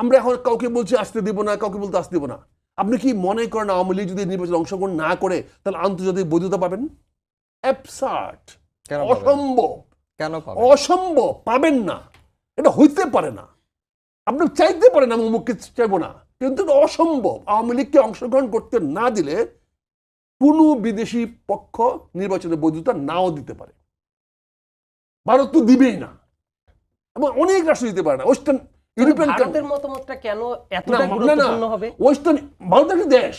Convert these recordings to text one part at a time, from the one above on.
আমরা এখন কাউকে বলছি আসতে দিব না কাউকে বলতে আসতে দিব না। আপনি কি মনে করেন আওয়ামী লীগ যদি নির্বাচনে অংশগ্রহণ না করে তাহলে আন্তর্জাতিক বৈধতা পাবেন? অ্যাবসার্ট অসম্ভব। কেন অসম্ভব। পাবেন না। এটা হইতে পারে না। আপনি চাইতে পারেন আমি অমুককে চাইব না। কিন্তু এটা অসম্ভব। আওয়ামী লীগকে অংশগ্রহণ করতে না দিলে কোনো বিদেশি পক্ষ নির্বাচনে বৈধতা নাও দিতে পারে। ভারত তো দিবেই না। এবং অনেক রাষ্ট্র দিতে পারে না। ওয়েস্টার্ন ইউরোপিয়ান ভারতের মতামতটা কেন এতটা গুরুত্বপূর্ণ হবে? ওয়েস্টার্ন ভারত একটা দেশ।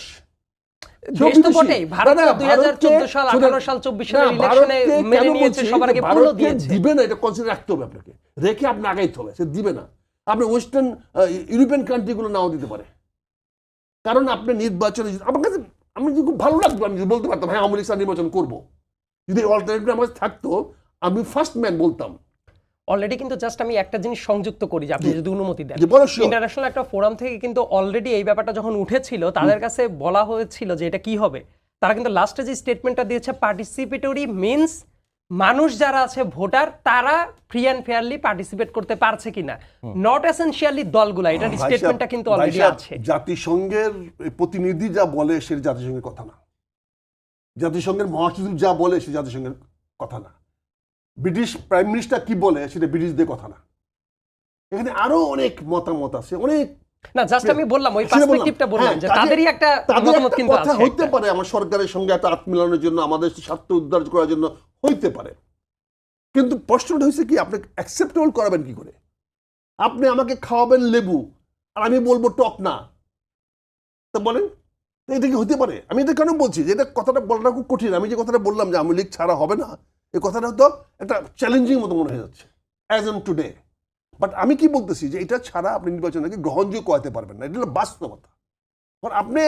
রেখে আপনি আগাইতে হবে সে দিবে না। আপনি ওয়েস্টার্ন ইউরোপিয়ান কান্ট্রিগুলো নাও দিতে পারে। কারণ আপনি নির্বাচনে আমার কাছে আমি খুব ভালো লাগতো আমি বলতে পারতাম হ্যাঁ আওয়ামী লীগ নির্বাচন করব। যদি অল্টারনেটিভ আমার কাছে থাকতো আমি ফার্স্ট ম্যান বলতাম। অলরেডি কিন্তু জাস্ট আমি একটা জিনিস সংযুক্ত করি যে আপনি যদি অনুমতি দেন। ইন্টারন্যাশনাল একটা ফোরাম থেকে কিন্তু অলরেডি এই ব্যাপারটা যখন উঠেছিল তাদের কাছে বলা হয়েছিল যে এটা কি হবে তারা কিন্তু লাস্টে যে স্টেটমেন্টটা দিয়েছে পার্টিসিপেটরি মিনস মানুষ যারা আছে ভোটার তারা ফ্রি অ্যান্ড ফেয়ারলি পার্টিসিপেট করতে পারছে কিনা। নট এসেন্সিয়ালি দলগুলা এটা স্টেটমেন্টটা কিন্তু অলরেডি আছে। জাতিসংঘের প্রতিনিধি যা বলে সে জাতিসংঘের কথা না। জাতিসংঘের মহাসচিব যা বলে সে জাতিসংঘের কথা না। ব্রিটিশ প্রাইম মিনিস্টার কি বলে সেটা ব্রিটিশদের কথা না। এখানে আরও অনেক মতামত আছে অনেক না জাস্ট আমি বললাম ওই বললাম। পার্সপেক্টিভটা বললাম হ্যাঁ, যে তাদেরই একটা মতামত কিন্তু আছে হইতে পারে আমার সরকারের সঙ্গে একটা হাত মিলানোর জন্য আমাদের স্বার্থ উদ্ধার করার জন্য হইতে পারে। কিন্তু প্রশ্নটা হয়েছে কি আপনি অ্যাকসেপ্টেবল করাবেন কি করে? আপনি আমাকে খাওয়াবেন লেবু আর আমি বলব টক না। তা বলেন এটা কি হতে পারে? আমি এটা কেন বলছি? যে এটা কথাটা বলাটা খুব কঠিন। আমি যে কথাটা বললাম যে আওয়ামী লীগ ছাড়া হবে না এই কথাটা তো একটা চ্যালেঞ্জিং মতো মনে হয়ে যাচ্ছে অ্যাজ অন টুডে বাট আমি কি বলতেছি যে এটা ছাড়া আপনি নির্বাচনকে গ্রহণযোগ্য করাতে পারবেন না, এটা হলো বাস্তবতা। কারণ আপনি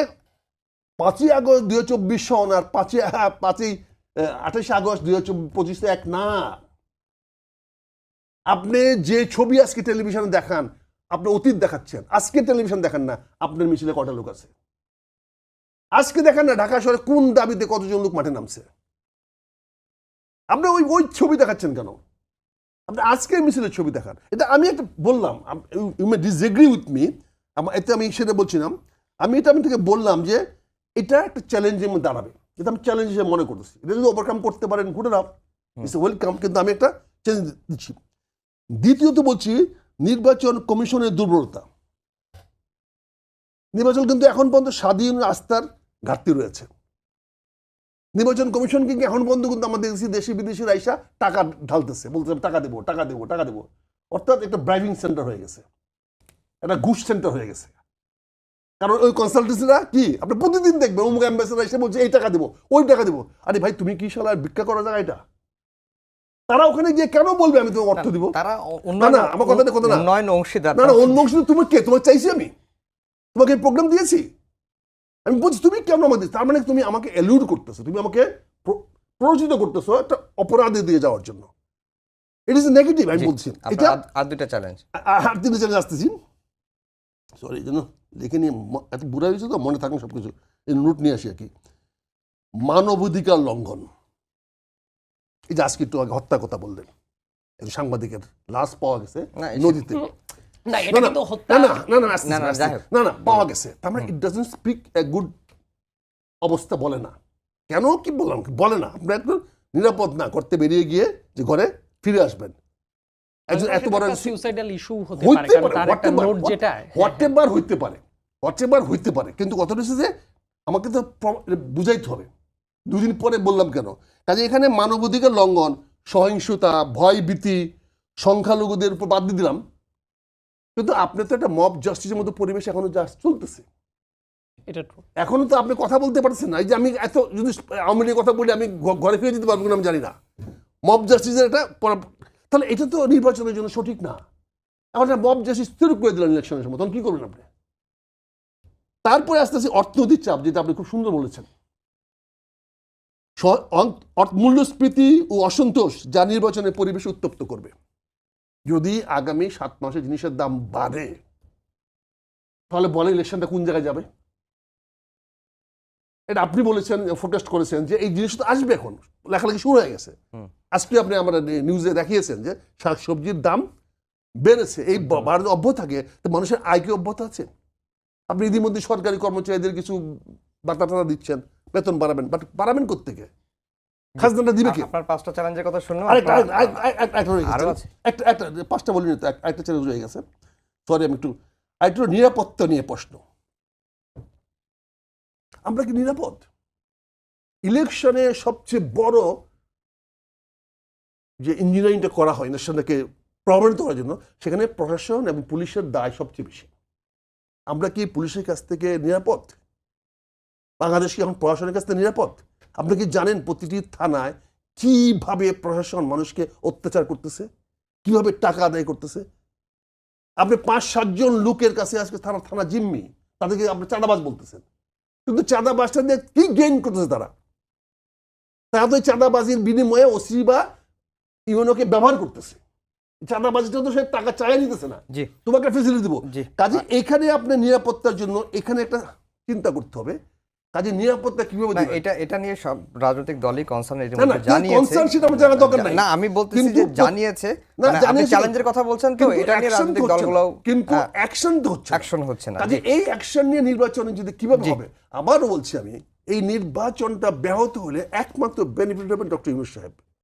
পাঁচই আগস্ট দুই হাজার চব্বিশ সন আর পাঁচই পাঁচই আঠাশে আগস্ট দুই হাজার পঁচিশ এক না। আপনি যে ছবি আজকে টেলিভিশনে দেখান, আপনি অতীত দেখাচ্ছেন, আজকে টেলিভিশন দেখান না, আপনার মিছিলে কটা লোক আছে? আজকে দেখেন না ঢাকা শহরে কোন দাবিতে কতজন লোক মাঠে নামছে? আপনি ওই ওই ছবি দেখাচ্ছেন কেন? আপনি আজকের মিছিলের ছবি দেখান। এটা আমি একটা বললাম you may disagree with me এতে আমি সেটা বলছিলাম। আমি এটা আমি থেকে বললাম যে এটা একটা চ্যালেঞ্জের মধ্যে দাঁড়াবে। এটা আমি চ্যালেঞ্জ হিসেবে মনে করতেছি। এটা যদি ওভারকাম করতে পারেন গুড এনাফ ইটস ওয়েলকাম কিন্তু আমি একটা চ্যালেঞ্জ দিচ্ছি। দ্বিতীয়ত বলছি নির্বাচন কমিশনের দুর্বলতা। নির্বাচন কিন্তু এখন পর্যন্ত স্বাধীন আস্থার ঘাটতি রয়েছে। নির্বাচন কমিশন কিন্তু এখন পর্যন্ত কিন্তু আমাদের দেখছি দেশি বিদেশি রাইসা টাকা ঢালতেছে বলতেছে টাকা দেবো টাকা দেবো টাকা দেবো। অর্থাৎ একটা ড্রাইভিং সেন্টার হয়ে গেছে একটা ঘুষ সেন্টার হয়ে গেছে। কারণ ওই কনসালটেন্সিরা কি? আপনি প্রতিদিন দেখবেন অমুক অ্যাম্বাসেডার এসে বলছে এই টাকা দেবো ওই টাকা দেবো। আরে ভাই তুমি কি শালার ভিক্ষা করা জায়গা এটা? তারা ওখানে গিয়ে কেন বলবে আমি তোমাকে অর্থ দিব? তারা না, না, আমার কথা না। উন্নয়ন অংশীদার না না অন্য অংশ তুমি কে? তোমাকে চাইছি আমি? তোমাকে প্রোগ্রাম দিয়েছি? আমি বলছি তুমি কেন আমাকে তার মানে তুমি আমাকে এলিউড করতেছো তুমি আমাকে প্র- প্ররোচিত করতেছো একটা অপরাধে দিয়ে যাওয়ার জন্য। ইট ইজ নেগেটিভ আমি বলছি। এটা আর- দুইটা চ্যালেঞ্জ আর তিনটে চ্যালেঞ্জ আসতেছি। সরি জন্য লিখে নিয়ে এত বুড়া হয়েছে তো মনে থাকুন সব কিছু এই নোট নিয়ে আসি আর কি। মানবাধিকার লঙ্ঘন। এই যে আজকে একটু আগে হত্যা কথা বললেন। সাংবাদিকের লাশ পাওয়া গেছে নদীতে। না এটা কিন্তু হত্যা না না না না না, না, আসতেছি। যাই হোক। না না পাওয়া গেছে তার মানে it doesn't speak a good অবস্থা বলে না কেন কি বললাম বলে না আপনি একটু নিরাপদ না করতে বেরিয়ে গিয়ে যে ঘরে ফিরে আসবেন একজন এত বড় সুইসাইডাল ইস্যু হতে পারে হইতে কারণ পারে তার একটা নোট যেটা হোয়াটেভার হইতে পারে হোয়াটেভার হইতে পারে কিন্তু কথা হচ্ছে যে আমাকে তো বুঝাইতে হবে দুদিন পরে বললাম কেন কাজে এখানে মানবাধিকার লঙ্ঘন সহিংসতা ভয় ভীতি সংখ্যালঘুদের উপর বাদ দিয়ে দিলাম কিন্তু আপনি তো একটা মব জাস্টিসের মতো পরিবেশ এখনও যা চলতেছে। এটা। এখনও তো আপনি কথা বলতে পারছেন না। এই যে আমি এত যদি আওয়ামী লীগের কথা বলি আমি ঘরে ফিরে যেতে পারব কিনা আমি জানি না। মব জাস্টিসের একটা তাহলে এটা তো নির্বাচনের জন্য সঠিক না। এখন একটা মব জাস্টিস স্থির করে দিলেন ইলেকশনের সময় তখন কি করবেন আপনি? তারপরে আস্তে আস্তে অর্থনৈতিক চাপ যেটা আপনি খুব সুন্দর বলেছেন। মূল্যস্ফীতি ও অসন্তোষ যা নির্বাচনের পরিবেশ উত্তপ্ত করবে। যদি আগামী সাত মাসে জিনিসের দাম বাড়ে তাহলে বলে ইলেকশনটা কোন জায়গায় যাবে? এটা আপনি বলেছেন ফোকাস্ট করেছেন যে এই জিনিস তো আসবে এখন লেখালেখি শুরু হয়ে গেছে। আজকে আপনি আমরা নিউজে দেখিয়েছেন যে শাক সবজির দাম বেড়েছে এই ব- বাড়ানো অব্যাহত থাকে তো মানুষের আয় কি অব্যাহত আছে? আপনি ইতিমধ্যে সরকারি কর্মচারীদের কিছু বার্তা টাতা দিচ্ছেন বেতন বাড়াবেন বাট বাড়াবেন কোথেকে খাজনাটা দিবে কে? আপনার পাঁচটা চ্যালেঞ্জের কথা শুনলাম আরেকটা আরেকটা- আরেকটা- একটা। একটা পাঁচটা বলিনি তো একটা চ্যালেঞ্জ রয়ে গেছে। সরি আমি একটু একটু নিরাপত্তা নিয়ে প্রশ্ন। আমরা কি নিরাপদ? ইলেকশনে সবচেয়ে বড় যে ইঞ্জিনিয়ারিংটা করা হয় ইলেকশনটাকে প্রমাণিত করার জন্য সেখানে প্রশাসন এবং পুলিশের দায় সবচেয়ে বেশি। আমরা কি পুলিশের কাছ থেকে নিরাপদ? বাংলাদেশ কি এখন প্রশাসনের কাছ থেকে নিরাপদ? আপনি কি জানেন প্রতিটি থানায় কীভাবে প্রশাসন মানুষকে অত্যাচার করতেছে? কীভাবে টাকা আদায় করতেছে? আপনি পাঁচ সাতজন লোকের কাছে আজকে থানা থানা জিম্মি তাদেরকে আপনি চাঁদাবাজ বলতেছেন। কিন্তু চাঁদাবাজটা দিয়ে কি গেইন করতেছে তারা? তারা তো চাঁদাবাজির বিনিময়ে ওসি বা ইউনোকে ব্যবহার করতেছে। চাঁদাবাজিটা তো সে টাকা চাই নিতেছে না। তোমাকে ফেসিলিটি দেবো। কাজে এখানে আপনি নিরাপত্তার জন্য এখানে একটা চিন্তা করতে হবে। কাজে নিরাপত্তা কীভাবে দিবেন? এটা এটা নিয়ে সব রাজনৈতিক দলই কনসার্ন এর মধ্যে জানিয়েছে। কনসার্ন সেটা আমার দরকার নাই। না আমি বলতেছি যে জানিয়েছে। না, মানে আপনি চ্যালেঞ্জের কথা বলছেন তো এটা নিয়ে রাজনৈতিক দলগুলো কিন্তু অ্যাকশন তো হচ্ছে অ্যাকশন হচ্ছে না কাজে এই অ্যাকশন নিয়ে নির্বাচন যদি কীভাবে। হবে? আবারও বলছি আমি এই নির্বাচনটা ব্যাহত হলে একমাত্র বেনিফিট হবেন ডক্টর ইউনুস সাহেব।